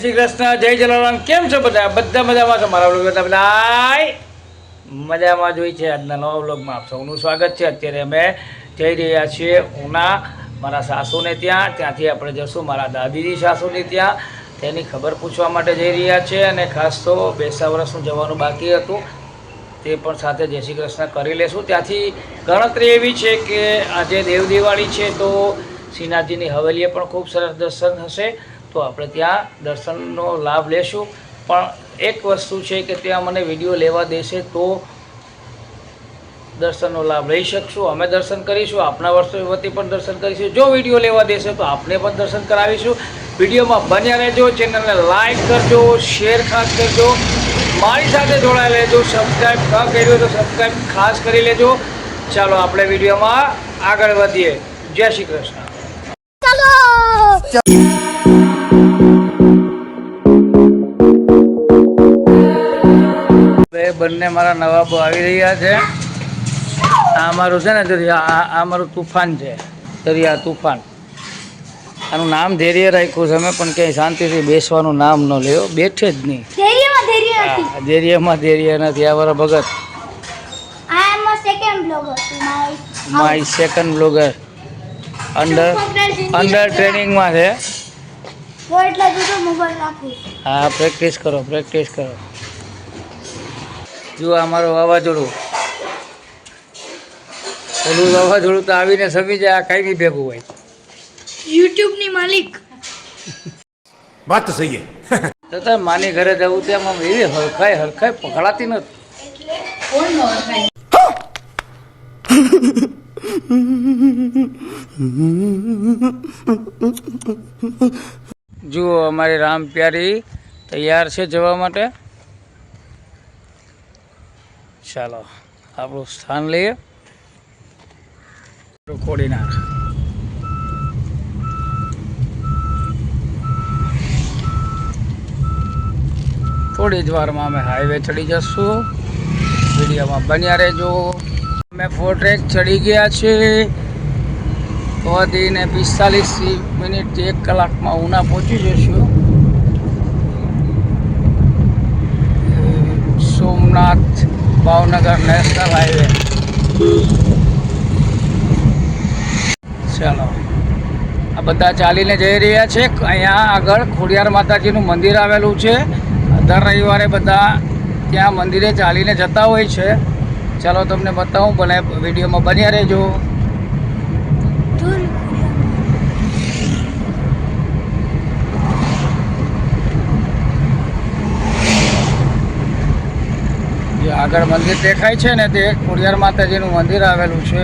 શ્રી કૃષ્ણ, જય જલારામ. કેમ છો બધા? બધા મજામાં છો મારા બધા બધા મજામાં જોઈ છે આજના નવા બ્લોગમાં આપ સૌનું સ્વાગત છે. અત્યારે અમે જઈ રહ્યા છીએ ઉના, મારા સાસુને ત્યાં. ત્યાંથી આપણે જશું મારા દાદીજી સાસુને ત્યાં. તેની ખબર પૂછવા માટે જઈ રહ્યા છે અને ખાસ તો બેસા વર્ષનું જવાનું બાકી હતું. તે પણ સાથે જય શ્રી કૃષ્ણ કરી લેશું. ત્યાંથી ગણતરી એવી છે કે આજે દેવ દિવાળી છે તો શ્રીનાથજીની હવેલીએ પણ ખૂબ સરસ દર્શન હશે. તો આપણે ત્યાં દર્શનનો લાભ લેશું. પણ એક વસ્તુ છે કે ત્યાં મને વીડિયો લેવા દેશે તો દર્શનનો લાભ લઈ શકશું. અમે દર્શન કરીશું આપણા વર્ષો વતી પણ દર્શન કરીશું. જો વીડિયો લેવા દેશે તો આપણે પણ દર્શન કરાવીશું. વિડીયોમાં બન્યા રહેજો, ચેનલને લાઈક કરજો, શેર ખાસ કરજો. મારી સાથે જોડાઈ લેજો સબસ્ક્રાઈબ ન કર્યું તો સબસ્ક્રાઈબ ખાસ કરી લેજો. ચાલો આપણે વિડીયોમાં આગળ વધીએ. જય શ્રી કૃષ્ણ. બંને મારા નવાબો આવી રહ્યા છે. આ અમારું છે ને દરિયા આ અમારું તુફાન છે. દરિયા તુફાન. આનું નામ ધૈર્ય રાખ્યું છે અમે પણ ક્યાંય શાંતિથી બેસવાનું નામ ન લેવો બેઠે જ નહીં. ધૈર્યમાં ધૈર્ય નથી. આ મારા Bhagat. My second blogger under under ટ્રેનિંગમાં છે. હા પ્રેક્ટિસ કરો પ્રેક્ટિસ કરો. જો અમારો વાવાઝોડું. ઓલું વાવાઝોડું તો આવીને સમી જાય આ કઈ નહીં ભેગું હોય. યુટ્યુબની માલિક. વાત તો સહી તથા માની ઘરે જવું તેમ આમ એવી હરખાય હરખાય પકડાતી નથી. જુઓ અમારી રામ પ્યારી તૈયાર છે જવા માટે. ચાલો, આપણું સ્થાન લઈએ. કોડીનાર. થોડી જ વારમાં અમે હાઈવે ચડી જશું. વિડીયોમાં બન્યા રહેજો. અમે ફોર્ટ્રેક ચડી ગયા છે વધીને પિસ્તાલીસ મિનિટ એક કલાકમાં ઉના પહોંચી જશું સોમનાથ ભાવનગર નેશનલ હાઈવે ચાલો. આ બધા ચાલીને જઈ રહ્યા છે. અહીંયા આગળ ખોડિયાર માતાજીનું મંદિર આવેલું છે. દર રવિવારે બધા ત્યાં મંદિરે ચાલીને જતા હોય છે. ચાલો તમને બતાવું, ભલે વિડીયોમાં બન્યા રહેજો જે આગળ મંદિર દેખાય છે ને તે ખોડિયાર માતાજીનું મંદિર આવેલું છે.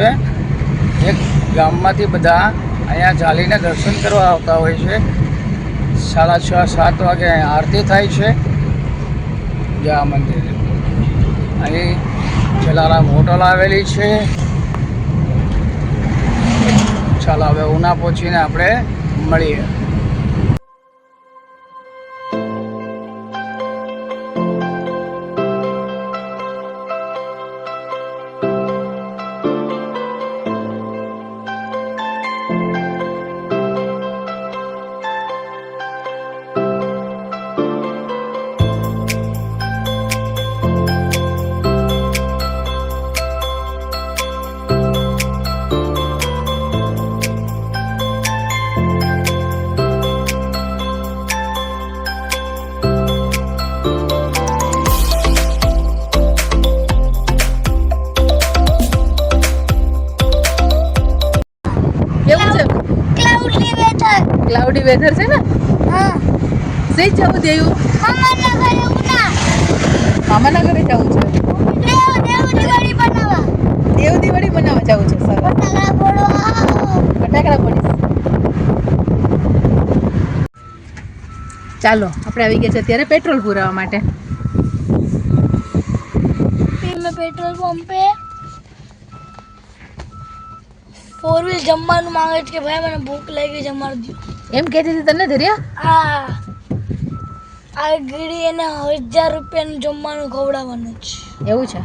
એક ગામમાંથી બધા અહીંયા ચાલીને દર્શન કરવા આવતા હોય છે. સાડા છ, સાત વાગે આરતી થાય છે. જે મંદિર. અહીં જલારામ હોટલ આવેલી છે. ચાલો હવે ઉના પહોંચીને આપણે મળીએ. ક્લાઉડી વેધર છે ને? હા. સઈ જવું દેવું મામાના ઘરે જવું છે? દેવ દેવ દિવાળી બનાવવા જવું છે સર. ફટાકડા પડીશ ચાલો આપણે આવી ગયા છે અત્યારે પેટ્રોલ પુરાવા માટે. પેટ્રોલ પંપે ફોર વ્હીલ જમવાનું માંગે છે કે ભાઈ મને ભૂખ લાગી જમાડી દો એમ કહેતી હતી તને ધર્યા? આ આ ગીડી એને હજાર રૂપિયાનું જમવાનું ખવડાવવાનું છે એવું છે?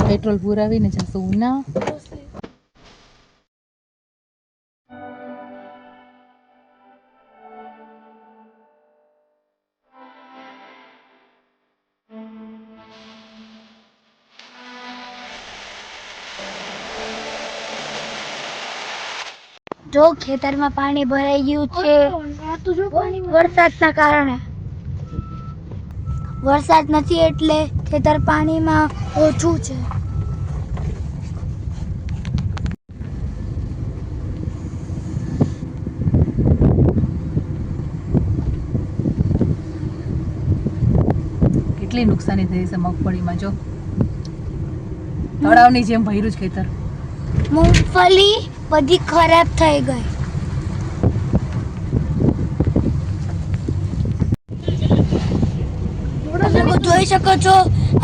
પેટ્રોલ પુરાવીને જશું ઉના જો ખેતરમાં પાણી ભરાઈ ગયું છે વરસાદના કારણે. વરસાદ નથી એટલે ખેતર પાણીમાં ઓછું છે. કેટલી નુકસાની થઈ છે મગફળીમાં જો. તળાવની જેમ ભર્યું છે ખેતર. મૂંગફળી બધી ખરાબ થઈ ગઈ. જોઈ શકો છો,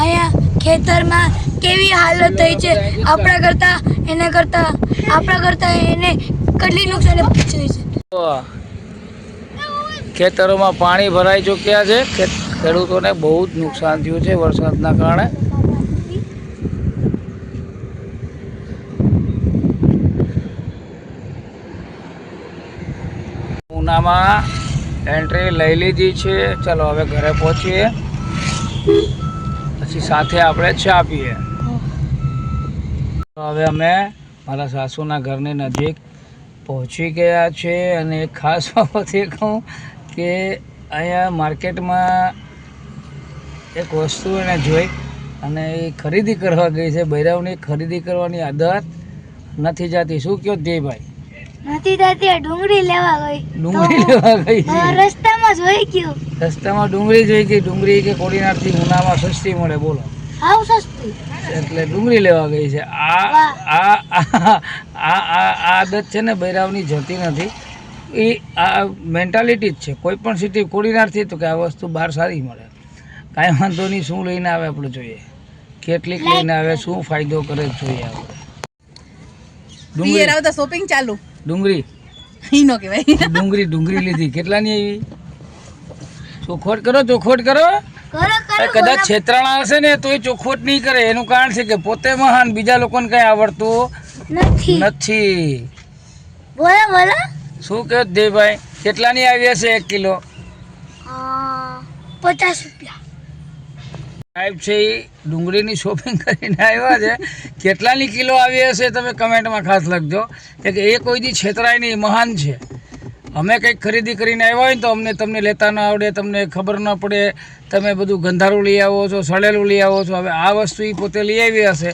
અહીંયા ખેતરમાં કેવી હાલત થઈ છે. આપણા કરતા, એના કરતા, આપણા કરતા એને કેટલી નુકસાની પહોંચી છે. ખેતરોમાં પાણી ભરાઈ ચૂક્યા છે. ખેડૂતોને બહુ જ નુકસાન થયું છે વરસાદના કારણે. ઉનામાં એન્ટ્રી લઈ લીધી છે. ચલો, હવે ઘરે પહોંચીએ. પછી સાથે આપણે ચા પીએ. હવે અમે મારા સાસુના ઘરની નજીક પહોંચી ગયા છે અને એક ખાસ બાબત એ કહું કે અહીંયા માર્કેટમાં એક વસ્તુ એને જોઈ અને એ ખરીદી કરવા ગઈ છે. બૈરાવની ખરીદી કરવાની આદત નથી જાતી. શું કહો દેવભાઈ નથી થતી ડુંગળી લેવા ગઈ. ડુંગળી લેવા ગઈ રસ્તામાં જોઈ ગયું. રસ્તામાં ડુંગળી જોઈ ગઈ. ડુંગળી કે કોડીનારથી ઉનામાં સસ્તી મળે બોલો. હાવ સસ્તી. એટલે ડુંગળી લેવા ગઈ છે. આ આ આ આ આ આ આદત છે ને બૈરાવની જતી નથી. એ આ મેન્ટાલિટી જ છે. કોઈ પણ સિટી કોડીનારથી તો કે આ વસ્તુ બહાર સારી મળે. કાંઈ વાંધો નહીં શું લઈને આવે આપણે જોઈએ. કેટલીક લઈને આવે શું ફાયદો કરે જોઈએ આપણે. ડુંગળી આવતા શોપિંગ ચાલુ. ડુંગળી? ઈ કહેવાય. ડુંગળી ડુંગળી લીધી. કેટલાની આવી? ચોખવટ કરો ચોખવટ કરો. કરો કદાચ છેતરાણા હશે ને તો એ ચોખવટ નહીં કરે. એનું કારણ છે કે પોતે મહાન બીજા લોકોને કઈ આવડતું નથી. નથી. બોલો બોલો. શું કહો દેવભાઈ કેટલાની આવી હશે એક કિલો? પચાસ રૂપિયા. સાહેબ છે એ ડુંગળીની શોપિંગ કરીને આવ્યા છે. કેટલાની કિલો આવી હશે તમે કમેન્ટમાં ખાસ લખજો. કે એ કોઈ દી છેતરાય નહીં મહાન છે. અમે કંઈક ખરીદી કરીને આવ્યા હોય ને તો અમને તમને લેતા ન આવડે તમને ખબર ન પડે તમે બધું ગંધારું લઈ આવો છો સડેલું લઈ આવો છો. હવે આ વસ્તુ એ પોતે લઈ આવી હશે.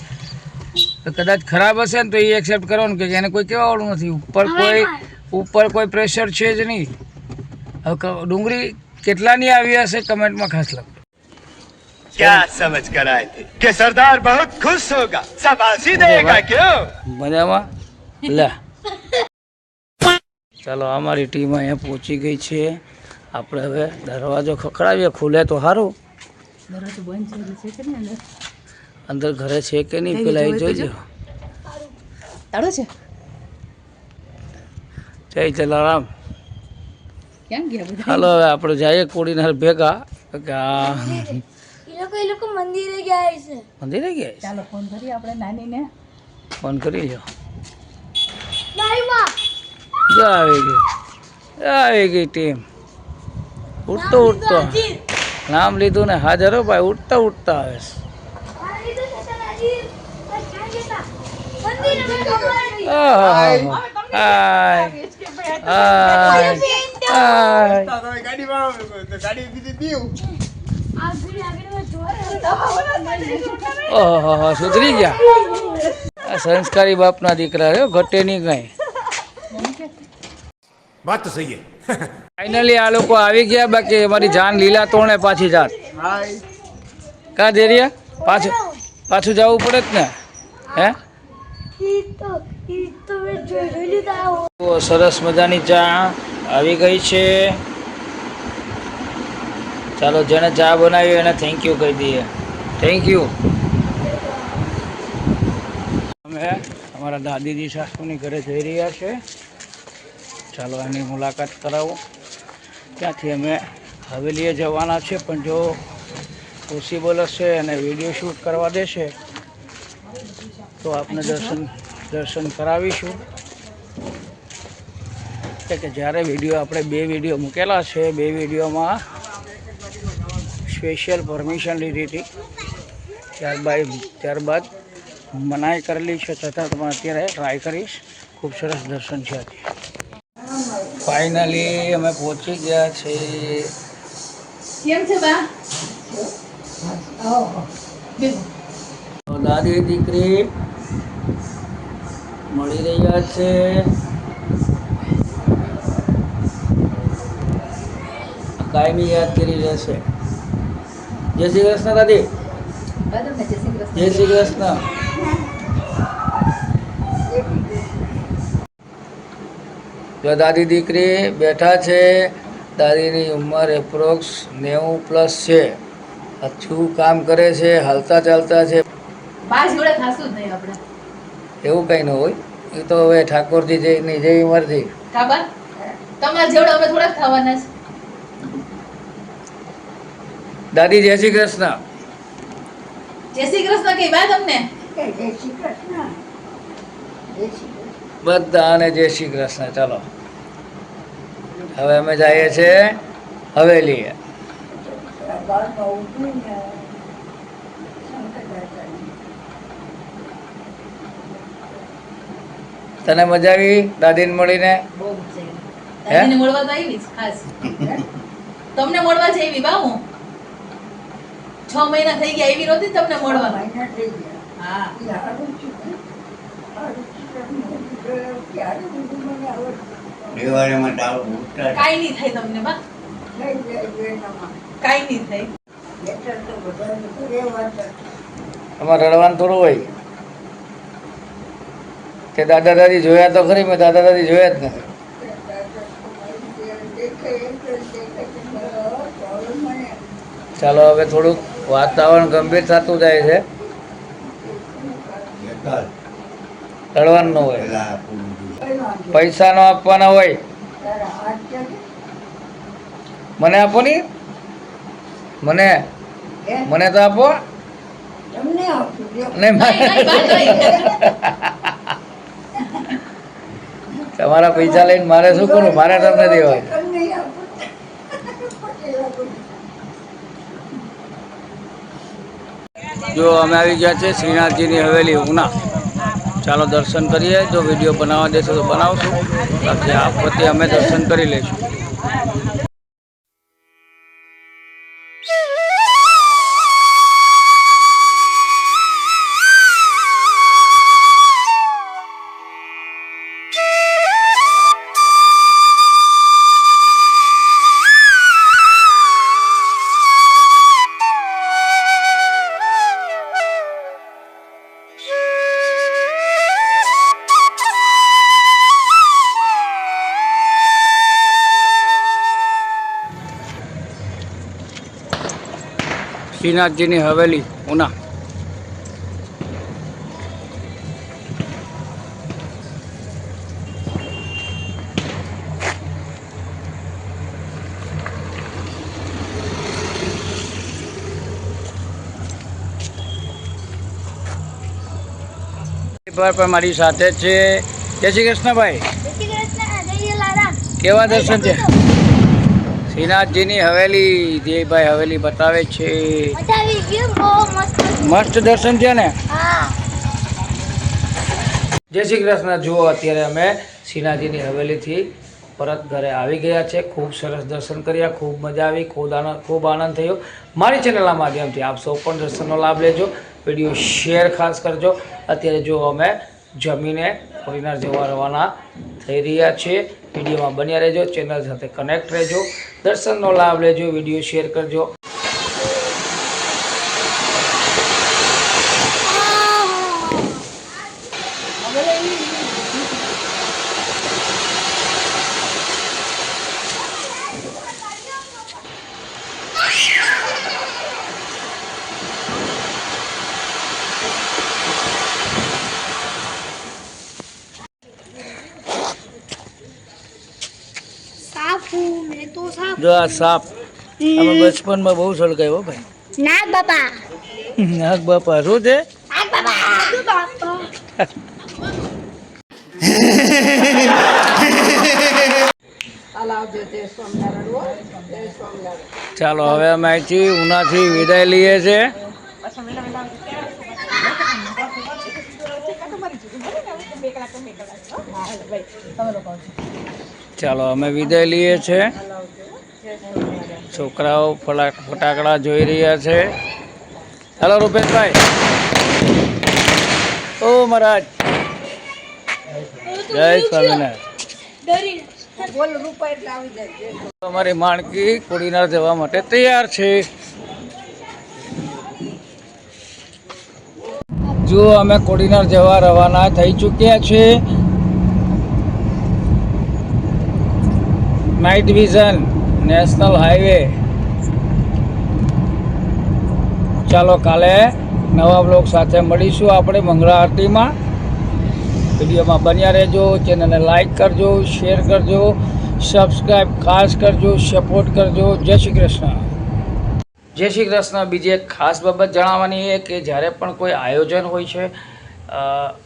તો કદાચ ખરાબ હશે ને તો એ એક્સેપ્ટ કરવાનું કે એને કોઈ કહેવાવાળું નથી. ઉપર કોઈ ઉપર કોઈ પ્રેશર છે જ નહીં. હવે ડુંગળી કેટલાની આવી હશે કમેન્ટમાં ખાસ લખજો क्या समझ कर आए थे कि सरदार बहुत खुश होगा शाबाशी देगा क्यों મજામાં લે ચાલો અમારી ટીમ અહીંયા પહોંચી ગઈ છે આપણે હવે દરવાજો ખખડાવીએ ખુલે તો સારું દરવાજો બંધ છે એટલે છે કે નહીં અંદર અંદર ઘરે છે કે નહીં પેલા એ જોઈજો તાળો છે જય જલારામ ક્યાં ગયા બધા હાલો હવે આપણે જઈએ કોડીનાર ભેગા કે આ એ લોકો એ લોકો મંદિરે ગયા છે. મંદિરે ગયા છે? ચાલો ફોન કરીએ આપણે નાનીને. ફોન કરી લો દાઈમાં જો આવી ગઈ. આવી ગઈ ટીમ ઉઠતો ઉઠતો નામ લીધું ને હાજર હો ભાઈ ઉઠતા ઉઠતા આવે છે. ઓહો સુધરી ગયા. આ સંસ્કારી બાપના દીકરા રહ્યો ઘટે નહીં કાંઈ. વાત તો સહી ફાઇનલી આ લોકો આવી ગયા બાકી અમારી જાન લીલા તોણે પાછી જાત. કા દેરિયા? પાછું પાછું જવું પડે જ ને? હે? સરસ મજાની ચા આવી ગઈ છે. ચાલો જેને ચા બનાવી એને થેન્ક યુ કહી દઈએ. થેન્ક યુ અમે અમારા દાદીજી સાસુની ઘરે જઈ રહ્યા છે. ચાલો એની મુલાકાત કરાવો. ત્યાંથી અમે હવેલીએ જવાના છે, પણ જો પોસિબલ હશે અને વીડિયો શૂટ કરવા દેશે, તો આપને દર્શન દર્શન કરાવીશું. કે જ્યારે વીડિયો આપણે બે વીડિયો મૂકેલા છે, બે વિડીયોમાં સ્પેશિયલ પરમિશન લીધી હતી. ત્યારબાદ ત્યારબાદ મનાઈ કરેલી છે છતાં તમે અત્યારે ટ્રાય કરીશ. ખૂબ સરસ દર્શન છે આજે ફાઇનલી અમે પહોંચી ગયા છે. કેમ છે બા? દાદી દીકરી મળી રહ્યા છે. કાયમી યાદ કરી રહેશે. જય શ્રી કૃષ્ણ દાદી. જય શ્રી કૃષ્ણ. જય જો દાદી દીકરી બેઠા છે દાદીની ઉંમર એપ્રોક્સ નેવું પ્લસ છે. અચ્છું કામ કરે છે હાલતા ચાલતા છે. એવું કંઈ ન હોય. એ તો હવે ઠાકોરજી જયની જેવી મરજી. તમારા જેવડે અમે થોડાક ખાવાના છે. દાદી જય શ્રી કૃષ્ણ. જય શ્રી કૃષ્ણ કે બા તમને. બધાને જય શ્રી કૃષ્ણ ચાલો. હવે અમે જઈએ છીએ હવેલી તને મજા આવી દાદીને મળીને? બહુ મજા આવી. દાદીને મળવા તો આવી તમને મળવા જ આવી બા હું. છ મહિના થઈ ગયા એવી નહોતી તમને મળવા હા. દિવાળીમાં દાળ ભૂખતા કાઈ નહીં થાય તમને બા. કાઈ નહીં થાય. અમારે રડવાનું થોડું હોય. તે દાદા દાદી જોયા તો ખરી મેં દાદા દાદી જોયા જ નથી. ચાલો હવે થોડુંક વાતાવરણ ગંભીર થતું જાય છે તળવાનું ન હોય પૈસા નો આપવાના હોય મને આપો ની મને મને તો આપો. તમારા પૈસા લઈને મારે શું કરું મારે તમને દેવાય જો અમે આવી ગયા છે શ્રીનાથજીની હવેલી ઉના. ચાલો દર્શન કરીએ. જો વીડિયો બનાવવા દેશો તો બનાવશું. બાકી આ વખતે અમે દર્શન કરી લઈશું. શ્રીનાથજીની હવેલી ઉના. પર પણ મારી સાથે છે. જય શ્રી કૃષ્ણભાઈ. કેવા દર્શન છે? શ્રીનાથજીની હવેલી જયભાઈ હવેલી બતાવે છે. મસ્ત દર્શન છે ને? જય શ્રી કૃષ્ણ. જુઓ અત્યારે અમે શ્રીનાથજીની હવેલીથી પરત ઘરે આવી ગયા છે. ખૂબ સરસ દર્શન કર્યા ખૂબ મજા આવી ખૂબ આનંદ ખૂબ આનંદ થયો. મારી ચેનલના માધ્યમથી આપ સૌ પણ દર્શનનો લાભ લેજો. વીડિયો શેર ખાસ કરજો. અત્યારે જો અમે જમીને ફરીનાર જવા રવાના થઈ રહ્યા છે. વિડીયોમાં બન્યા રહેજો, ચેનલ સાથે કનેક્ટ રહેજો. દર્શનનો લાભ લેજો, વીડિયો શેર કરજો સાફ હું મેં તો સાફ જો આ સાપ અમે બચપનમાં બહુ સળગાયો ભાઈ. નાગ બાપા. નાગ બાપા. શું છે? ચાલો હવે અમે અહીંથી ઉનાથી વિદાય લઈએ છીએ તમે લોકો આવજો. ચાલો અમે વિદાય લઈએ છીએ છોકરાઓ ફટાકડા જોઈ રહ્યા છે. હેલો રૂપેશભાઈ. ઓ મહારાજ. જય સ્વામિનારાયણ. અમારી માણકી કોડીનાર જવા માટે તૈયાર છે. જો અમે કોડીનાર જવા રવાના થઈ ચૂક્યા છે. Night vision national highway. ચાલો કાલે નવા બ્લોગ સાથે મળીશું આપણે મંગળા આરતીમાં. વિડીયોમાં બન્યા રહેજો, ચેનલને લાઈક કરજો, શેર કરજો સબસ્ક્રાઈબ ખાસ કરજો, સપોર્ટ કરજો. જય શ્રી કૃષ્ણ. જય શ્રી કૃષ્ણ. બીજી એક ખાસ બાબત જણાવવાની એ કે જ્યારે પણ કોઈ આયોજન હોય છે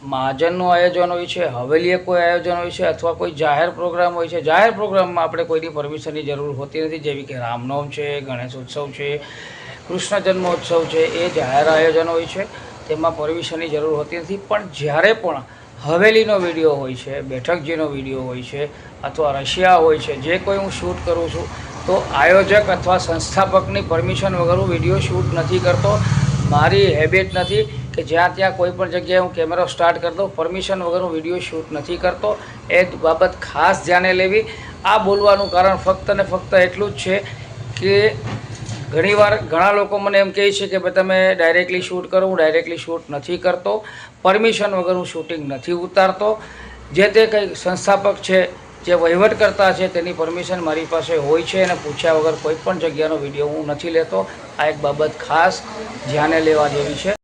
મહાજનનું આયોજન હોય છે, હવેલીએ કોઈ આયોજન હોય છે અથવા કોઈ જાહેર પ્રોગ્રામ હોય છે? જાહેર પ્રોગ્રામમાં આપણે કોઈની પરમિશનની જરૂર હોતી નથી, જેવી કે રામનવમ છે, ગણેશ ઉત્સવ છે, કૃષ્ણ જન્મોત્સવ છે, એ જાહેર આયોજન હોય છે. તેમાં પરમિશનની જરૂર હોતી નથી. પણ જ્યારે પણ હવેલીનો વીડિયો હોય છે, બેઠકજીનો વીડિયો હોય છે અથવા રશિયા હોય છે, જે કોઈ હું શૂટ કરું છું, તો આયોજક અથવા સંસ્થાપકની પરમિશન વગર હું વીડિયો શૂટ નથી કરતો. મારી હેબિટ નથી. કે જ્યાં ત્યાં કોઈ પણ જગ્યાએ હું કેમેરો સ્ટાર્ટ કરી દઉં પરમિશન વગર હું વીડિયો શૂટ નથી કરતો. એ બાબત ખાસ ધ્યાને લેવી. આ બોલવાનું કારણ ફક્ત ને ફક્ત એટલું જ છે કે ઘણીવાર ઘણા લોકો મને એમ કહે છે કે ભાઈ તમે ડાયરેક્ટલી શૂટ કરો, હું ડાયરેક્ટલી શૂટ નથી કરતો. પરમિશન વગર હું શૂટિંગ નથી ઉતારતો. જે તે કંઈ સંસ્થાપક છે, જે વહીવટકર્તા છે, તેની પરમિશન મારી પાસે હોય છે અને પૂછ્યા વગર કોઈ પણ જગ્યાનો વીડિયો હું નથી લેતો. આ એક બાબત ખાસ ધ્યાને લેવા જેવી છે.